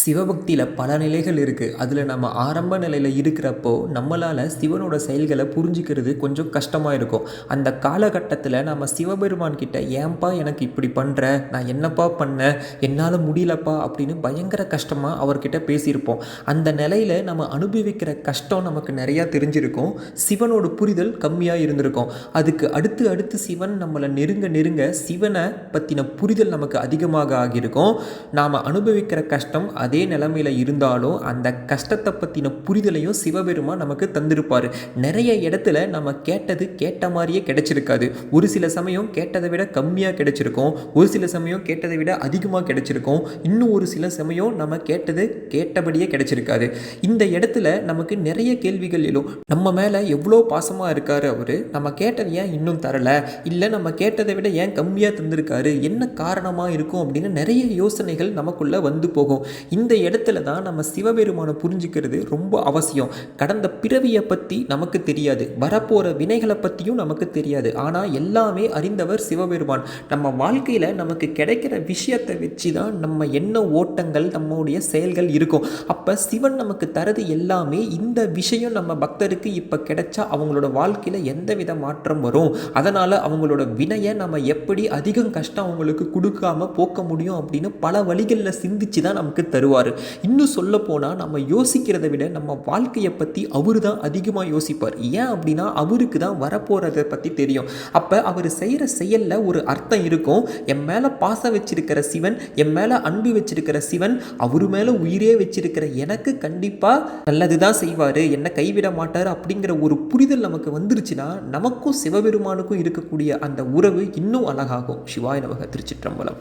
சிவபக்தியில் பல நிலைகள் இருக்குது அதில் நம்ம ஆரம்ப நிலையில் இருக்கிறப்போ நம்மளால் சிவனோட செயல்களை புரிஞ்சுக்கிறது கொஞ்சம் கஷ்டமாக இருக்கும். அந்த காலகட்டத்தில் நம்ம சிவபெருமான் கிட்ட ஏன்பா எனக்கு இப்படி பண்ணுற நான் என்னப்பா பண்ணேன் என்னால் முடியலப்பா? அப்படின்னு பயங்கர கஷ்டமாக அவர்கிட்ட பேசியிருப்போம். அந்த நிலையில் நம்ம அனுபவிக்கிற கஷ்டம் நமக்கு நிறையா தெரிஞ்சிருக்கும். சிவனோட புரிதல் கம்மியாக இருந்திருக்கும். அதுக்கு அடுத்து அடுத்து சிவன் நம்மளை நெருங்க நெருங்க சிவனை பற்றின புரிதல் நமக்கு அதிகமாக ஆகியிருக்கும். நாம் அனுபவிக்கிற கஷ்டம் அதே நிலமையில் இருந்தாலும் அந்த கஷ்டத்தை பற்றின புரிதலையும் சிவபெருமான் நமக்கு தந்திருப்பார். நிறைய இடத்துல நம்ம கேட்டது கேட்ட மாதிரியே கிடைச்சிருக்காது. ஒரு சில சமயம் கேட்டதை விட கம்மியாக கிடைச்சிருக்கும். ஒரு சில சமயம் கேட்டதை விட அதிகமாக கிடைச்சிருக்கும். இன்னும் ஒரு சில சமயம் நம்ம கேட்டது கேட்டபடியே கிடைச்சிருக்காது. இந்த இடத்துல நமக்கு நிறைய கேள்விகள் எழும். நம்ம மேலே எவ்வளோ பாசமாக இருக்காரு அவர்? நம்ம கேட்டது ஏன் இன்னும் தரலை? இல்லை நம்ம கேட்டதை விட ஏன் கம்மியாக தந்திருக்காரு? என்ன காரணமாக இருக்கும் அப்படின்னு நிறைய யோசனைகள் நமக்குள்ளே வந்து போகும். இந்த இடத்துல தான் நம்ம சிவபெருமானை புரிஞ்சுக்கிறது ரொம்ப அவசியம். கடந்த பிறவியை பற்றி நமக்கு தெரியாது. வரப்போகிற வினைகளை பற்றியும் நமக்கு தெரியாது. ஆனால் எல்லாமே அறிந்தவர் சிவபெருமான். நம்ம வாழ்க்கையில் நமக்கு கிடைக்கிற விஷயத்தை வச்சு தான் நம்ம என்ன ஓட்டங்கள் நம்முடைய செயல்கள் இருக்கும். அப்போ சிவன் நமக்கு தரது எல்லாமே இந்த விஷயம் நம்ம பக்தருக்கு இப்போ கிடைச்சா அவங்களோட வாழ்க்கையில் எந்த வித மாற்றம் வரும்? அதனால் அவங்களோட வினையை நம்ம எப்படி அதிகம் கஷ்டம் அவங்களுக்கு கொடுக்காம போக்க முடியும் அப்படின்னு பல வழிகளில் சிந்திச்சு தான் நமக்கு தரும் தருவார். இன்னும் சொல்ல போனால் நம்ம யோசிக்கிறதை விட நம்ம வாழ்க்கையை பற்றி அவர் தான் அதிகமாக யோசிப்பார். ஏன் அப்படின்னா அவருக்கு தான் வரப்போகிறத பற்றி தெரியும். அப்போ அவர் செய்கிற செயலில் ஒரு அர்த்தம் இருக்கும். என் மேலே பாசம் வச்சிருக்கிற சிவன் என் மேலே அன்பு வச்சிருக்கிற சிவன் அவர் மேலே உயிரே வச்சிருக்கிற எனக்கு கண்டிப்பாக நல்லது தான் செய்வார். என்னை கைவிட மாட்டார் அப்படிங்கிற ஒரு புரிதல் நமக்கு வந்துருச்சுன்னா நமக்கும் சிவபெருமானுக்கும் இருக்கக்கூடிய அந்த உறவு இன்னும் அழகாகும். சிவாய நமக திருச்சிற்றம்பலம்.